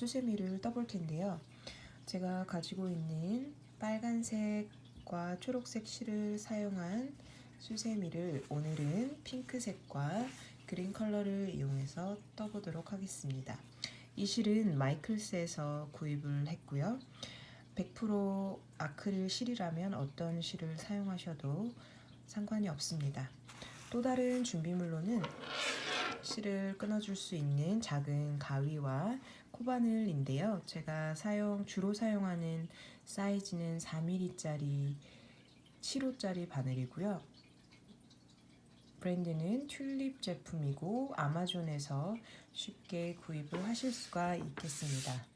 수세미를 떠볼 텐데요. 제가 가지고 있는 빨간색과 초록색 실을 사용한 수세미를 오늘은 핑크색과 그린 컬러를 이용해서 떠보도록 하겠습니다. 이 실은 마이클스에서 구입을 했고요. 100% 아크릴 실이라면 어떤 실을 사용하셔도 상관이 없습니다. 또 다른 준비물로는 실을 끊어줄 수 있는 작은 가위와 코바늘인데요. 제가 사용 주로 사용하는 사이즈는 4mm짜리 7호짜리 바늘이고요. 브랜드는 튤립 제품이고 아마존에서 쉽게 구입을 하실 수가 있겠습니다.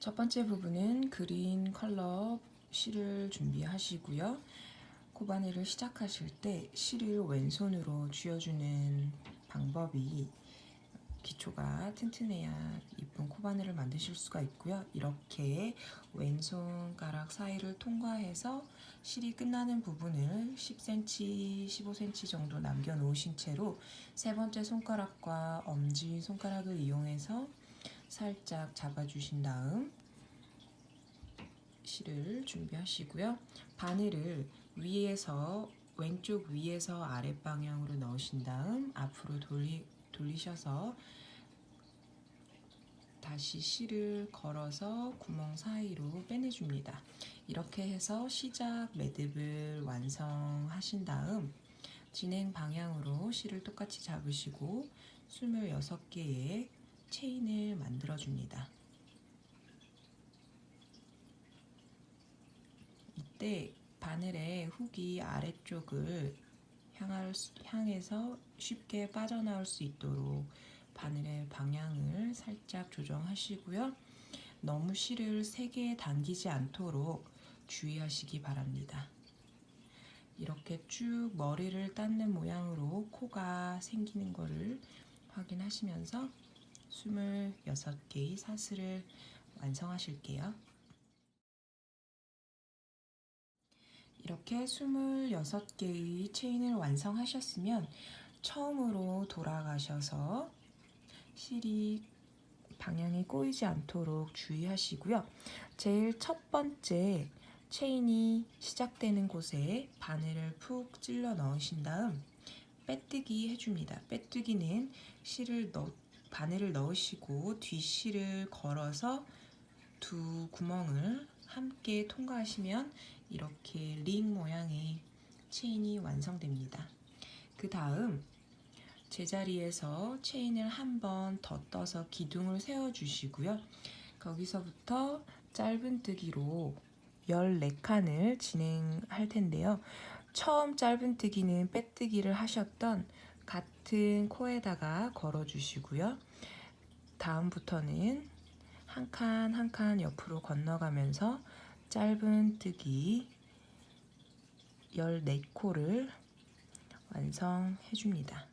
첫 번째 부분은 그린 컬러 실을 준비하시고요. 코바늘을 시작하실 때 실을 왼손으로 쥐어주는 방법이 기초가 튼튼해야 이쁜 코바늘을 만드실 수가 있고요. 이렇게 왼손가락 사이를 통과해서 실이 끝나는 부분을 10cm, 15cm 정도 남겨 놓으신 채로 세 번째 손가락과 엄지 손가락을 이용해서 살짝 잡아주신 다음 실을 준비하시고요. 바늘을 위에서 왼쪽 위에서 아랫 방향으로 넣으신 다음 앞으로 돌리, 돌리셔서 다시 실을 걸어서 구멍 사이로 빼내줍니다. 이렇게 해서 시작 매듭을 완성하신 다음 진행 방향으로 실을 똑같이 잡으시고 26개의 체인을 만들어 줍니다. 이때 바늘의 훅이 아래쪽을 향할, 향해서 쉽게 빠져나올 수 있도록 바늘의 방향을 살짝 조정하시고요. 너무 실을 세게 당기지 않도록 주의하시기 바랍니다. 이렇게 쭉 머리를 닦는 모양으로 코가 생기는 것을 확인하시면서 26개의 사슬을 완성하실게요. 이렇게 26개의 체인을 완성하셨으면 처음으로 돌아가셔서 실이 방향이 꼬이지 않도록 주의하시고요. 제일 첫 번째 체인이 시작되는 곳에 바늘을 푹 찔러 넣으신 다음 빼뜨기 해줍니다. 빼뜨기는 실을 넣, 바늘을 넣으시고 뒷실을 걸어서 두 구멍을 함께 통과하시면 이렇게 링 모양의 체인이 완성됩니다. 그 다음 제자리에서 체인을 한 번 더 떠서 기둥을 세워 주시고요. 거기서부터 짧은뜨기로 14칸을 진행할 텐데요. 처음 짧은뜨기는 빼뜨기를 하셨던 같은 코에다가 걸어 주시고요. 다음부터는 한칸 한 칸 옆으로 건너가면서 짧은 뜨기 14코를 완성해 줍니다.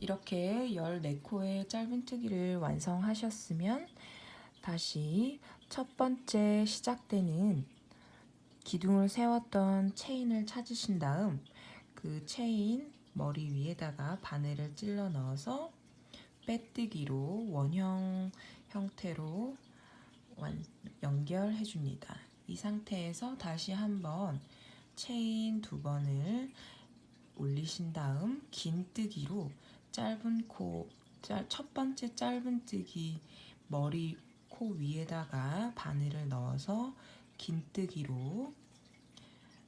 이렇게 14코의 짧은 뜨기를 완성하셨으면 다시 첫 번째 시작되는 기둥을 세웠던 체인을 찾으신 다음 그 체인 머리 위에다가 바늘을 찔러 넣어서 빼뜨기로 원형 형태로 완, 연결해 줍니다. 이 상태에서 다시 한번 체인 두 번을 올리신 다음 긴 뜨기로 짧은 코, 첫 번째 짧은 뜨기 머리 코 위에다가 바늘을 넣어서 긴 뜨기로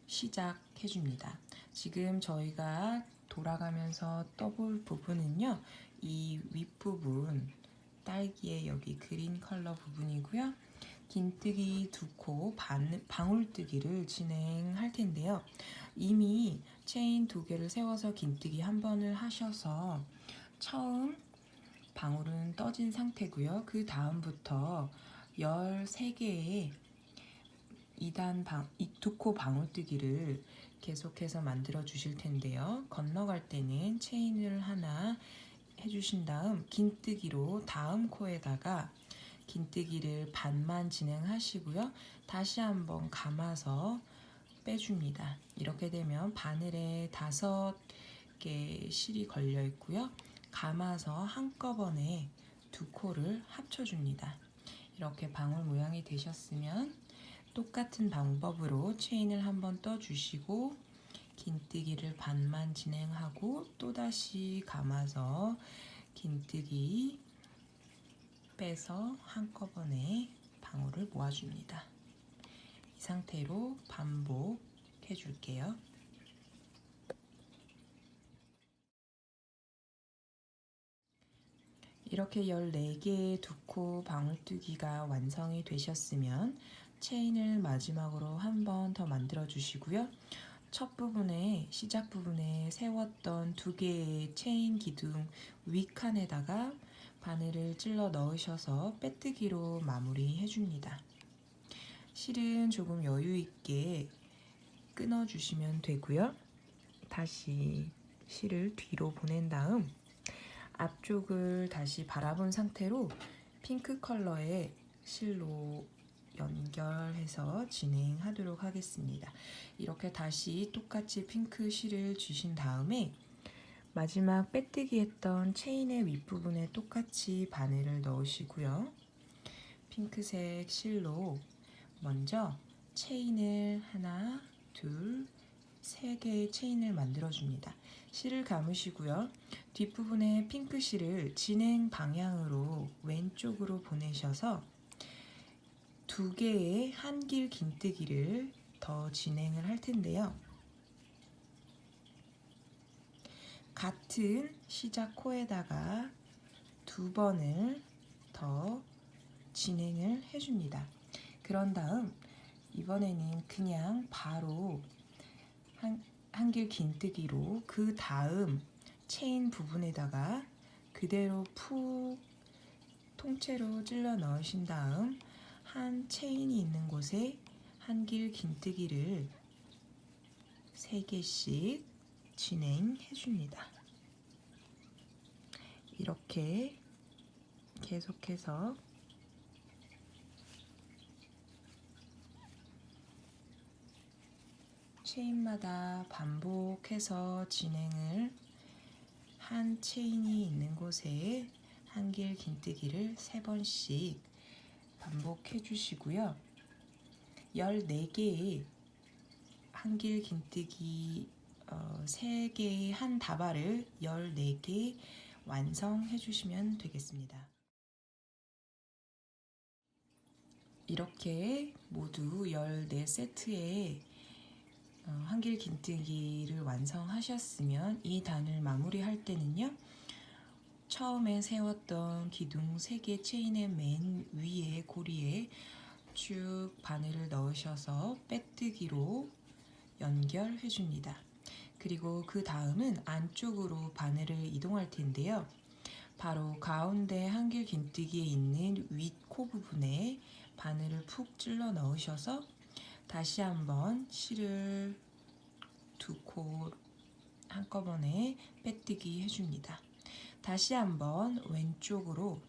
시작해 줍니다. 지금 저희가 돌아가면서 떠볼 부분은요. 이 윗부분 딸기의 여기 그린 컬러 부분이고요. 긴뜨기 두 코 방울뜨기를 진행할 텐데요. 이미 체인 두 개를 세워서 긴뜨기 한 번을 하셔서 처음 방울은 떠진 상태고요. 그 다음부터 13개의 2단 방, 두코 방울뜨기를 계속해서 만들어 주실 텐데요. 건너갈 때는 체인을 하나 해주신 다음 긴뜨기로 다음 코에다가 긴뜨기를 반만 진행하시고요. 다시 한번 감아서 빼줍니다. 이렇게 되면 바늘에 다섯 개 실이 걸려 있고요. 감아서 한꺼번에 두 코를 합쳐줍니다. 이렇게 방울 모양이 되셨으면 똑같은 방법으로 체인을 한번 떠주시고 긴뜨기를 반만 진행하고 또다시 감아서 긴뜨기 빼서 한꺼번에 방울을 모아줍니다. 이 상태로 반복해 줄게요. 이렇게 14개의 두코 방울뜨기가 완성이 되셨으면 체인을 마지막으로 한 번 더 만들어 주시고요. 첫 부분에 시작 부분에 세웠던 두 개의 체인 기둥 윗칸에다가 바늘을 찔러 넣으셔서 빼뜨기로 마무리해 줍니다. 실은 조금 여유 있게 끊어 주시면 되고요. 다시 실을 뒤로 보낸 다음 앞쪽을 다시 바라본 상태로 핑크 컬러의 실로 연결해서 진행하도록 하겠습니다. 이렇게 다시 똑같이 핑크 실을 주신 다음에 마지막 빼뜨기 했던 체인의 윗부분에 똑같이 바늘을 넣으시고요. 핑크색 실로 먼저 체인을 하나, 둘, 세 개의 체인을 만들어 줍니다. 실을 감으시고요. 뒷부분에 핑크 실을 진행 방향으로 왼쪽으로 보내셔서 두 개의 한길 긴뜨기를 더 진행을 할 텐데요. 같은 시작 코에다가 두 번을 더 진행을 해줍니다. 그런 다음 이번에는 그냥 바로 한, 한길 긴뜨기로 그 다음 체인 부분에다가 그대로 푹 통째로 찔러 넣으신 다음 한 체인이 있는 곳에 한 길 긴뜨기를 3개씩 진행해 줍니다. 이렇게 계속해서 체인마다 반복해서 진행을 한 체인이 있는 곳에 한 길 긴뜨기를 3번씩 반복해 주시고요. 14개의 한길 긴뜨기 어, 3개의 한 다발을 14개 완성해 주시면 되겠습니다. 이렇게 모두 14세트의 어, 한길 긴뜨기를 완성하셨으면 이 단을 마무리할 때는요. 처음에 세웠던 기둥 3개 체인의 맨 위에 고리에 쭉 바늘을 넣으셔서 빼뜨기로 연결해 줍니다. 그리고 그 다음은 안쪽으로 바늘을 이동할 텐데요. 바로 가운데 한길 긴뜨기에 있는 윗코 부분에 바늘을 푹 찔러 넣으셔서 다시 한번 실을 두 코 한꺼번에 빼뜨기 해줍니다. 다시 한번 왼쪽으로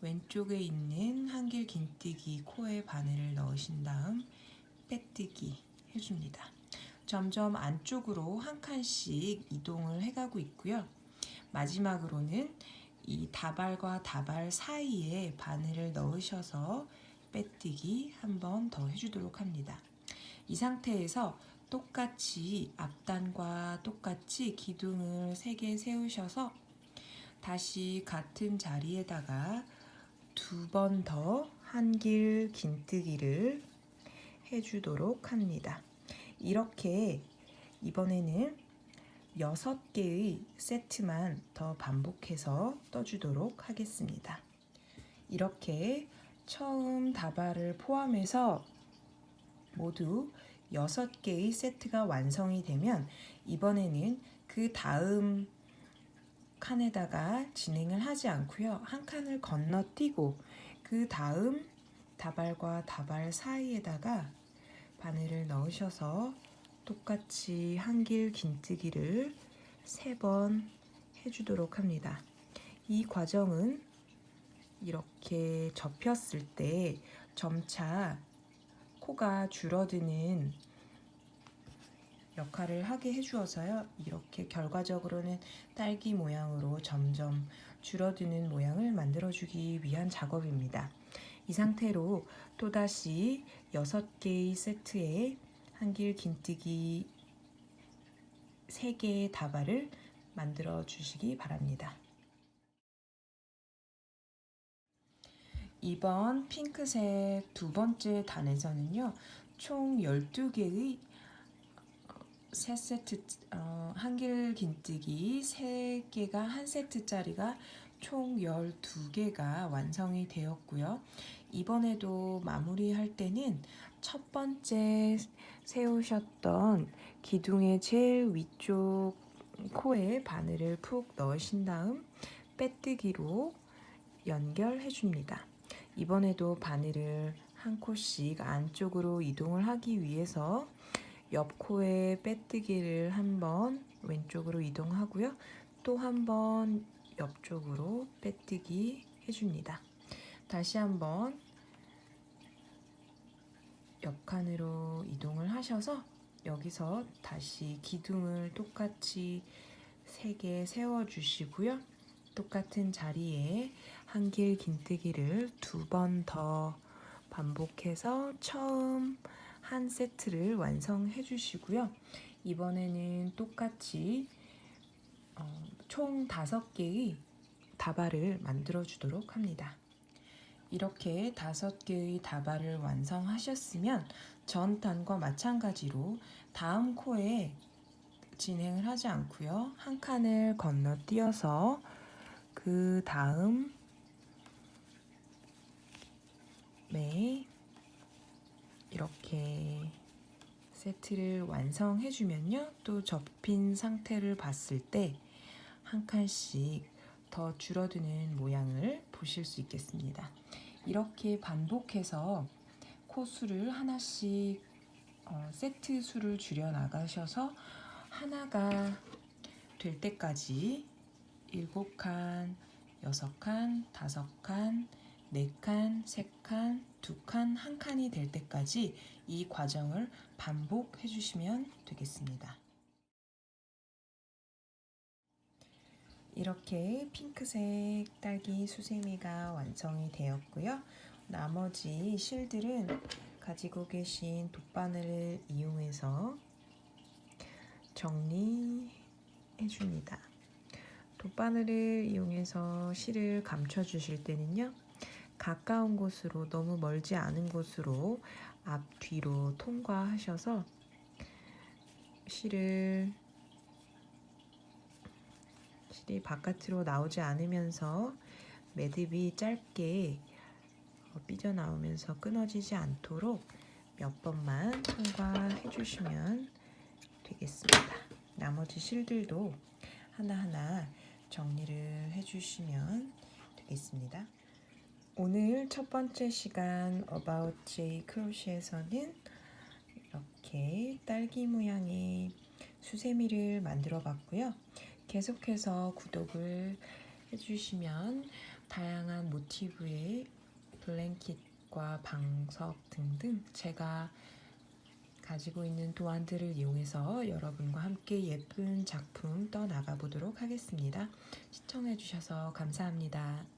왼쪽에 있는 한길 긴뜨기 코에 바늘을 넣으신 다음 빼뜨기 해줍니다. 점점 안쪽으로 한 칸씩 이동을 해가고 있고요. 마지막으로는 이 다발과 다발 사이에 바늘을 넣으셔서 빼뜨기 한 번 더 해주도록 합니다. 이 상태에서 똑같이 앞단과 똑같이 기둥을 3개 세우셔서 다시 같은 자리에다가 두 번 더 한길 긴뜨기를 해주도록 합니다. 이렇게 이번에는 6개의 세트만 더 반복해서 떠주도록 하겠습니다. 이렇게 처음 다발을 포함해서 모두 6개의 세트가 완성이 되면 이번에는 그 다음 칸에다가 진행을 하지 않고요. 한 칸을 건너뛰고 그 다음 다발과 다발 사이에다가 바늘을 넣으셔서 똑같이 한 길 긴뜨기를 세번 해주도록 합니다. 이 과정은 이렇게 접혔을 때 점차 코가 줄어드는 역할을 하게 해주어서요. 이렇게 결과적으로는 딸기 모양으로 점점 줄어드는 모양을 만들어주기 위한 작업입니다. 이 상태로 또다시 6개의 세트에 한길 긴뜨기 3개의 다발을 만들어 주시기 바랍니다. 이번 핑크색 두 번째 단에서는요, 총 12개의 세 세트, 어, 한길 긴뜨기 3개가 한 세트짜리가 총 12개가 완성이 되었고요. 이번에도 마무리할 때는 첫 번째 세우셨던 기둥의 제일 위쪽 코에 바늘을 푹 넣으신 다음 빼뜨기로 연결해 줍니다. 이번에도 바늘을 한 코씩 안쪽으로 이동을 하기 위해서 옆 코에 빼뜨기를 한번 왼쪽으로 이동하고요. 또 한번 옆쪽으로 빼뜨기 해줍니다. 다시 한번 옆칸으로 이동을 하셔서 여기서 다시 기둥을 똑같이 3개 세워주시고요. 똑같은 자리에 한길 긴뜨기를 두 번 더 반복해서 처음 한 세트를 완성해 주시고요. 이번에는 똑같이 어, 총 다섯 개의 다발을 만들어 주도록 합니다. 이렇게 다섯 개의 다발을 완성하셨으면 전 단과 마찬가지로 다음 코에 진행을 하지 않고요. 한 칸을 건너뛰어서 그 다음 네 이렇게 세트를 완성해 주면요. 또 접힌 상태를 봤을 때 한 칸씩 더 줄어드는 모양을 보실 수 있겠습니다. 이렇게 반복해서 코수를 하나씩 어, 세트 수를 줄여 나가셔서 하나가 될 때까지 일곱 칸, 여섯 칸, 다섯 칸, 네 칸, 세 칸, 두 칸, 한 칸이 될 때까지 이 과정을 반복해 주시면 되겠습니다. 이렇게 핑크색 딸기 수세미가 완성이 되었고요. 나머지 실들은 가지고 계신 돗바늘을 이용해서 정리해 줍니다. 돗바늘을 이용해서 실을 감춰 주실 때는요. 가까운 곳으로 너무 멀지 않은 곳으로 앞뒤로 통과하셔서 실을 실이 바깥으로 나오지 않으면서 매듭이 짧게 어, 삐져나오면서 끊어지지 않도록 몇 번만 통과해 주시면 되겠습니다. 나머지 실들도 하나하나 정리를 해 주시면 되겠습니다. 오늘 첫 번째 시간 About J 크로시에서는 이렇게 딸기 모양의 수세미를 만들어 봤고요. 계속해서 구독을 해주시면 다양한 모티브의 블랭킷과 방석 등등 제가 가지고 있는 도안들을 이용해서 여러분과 함께 예쁜 작품 떠나가 보도록 하겠습니다. 시청해 주셔서 감사합니다.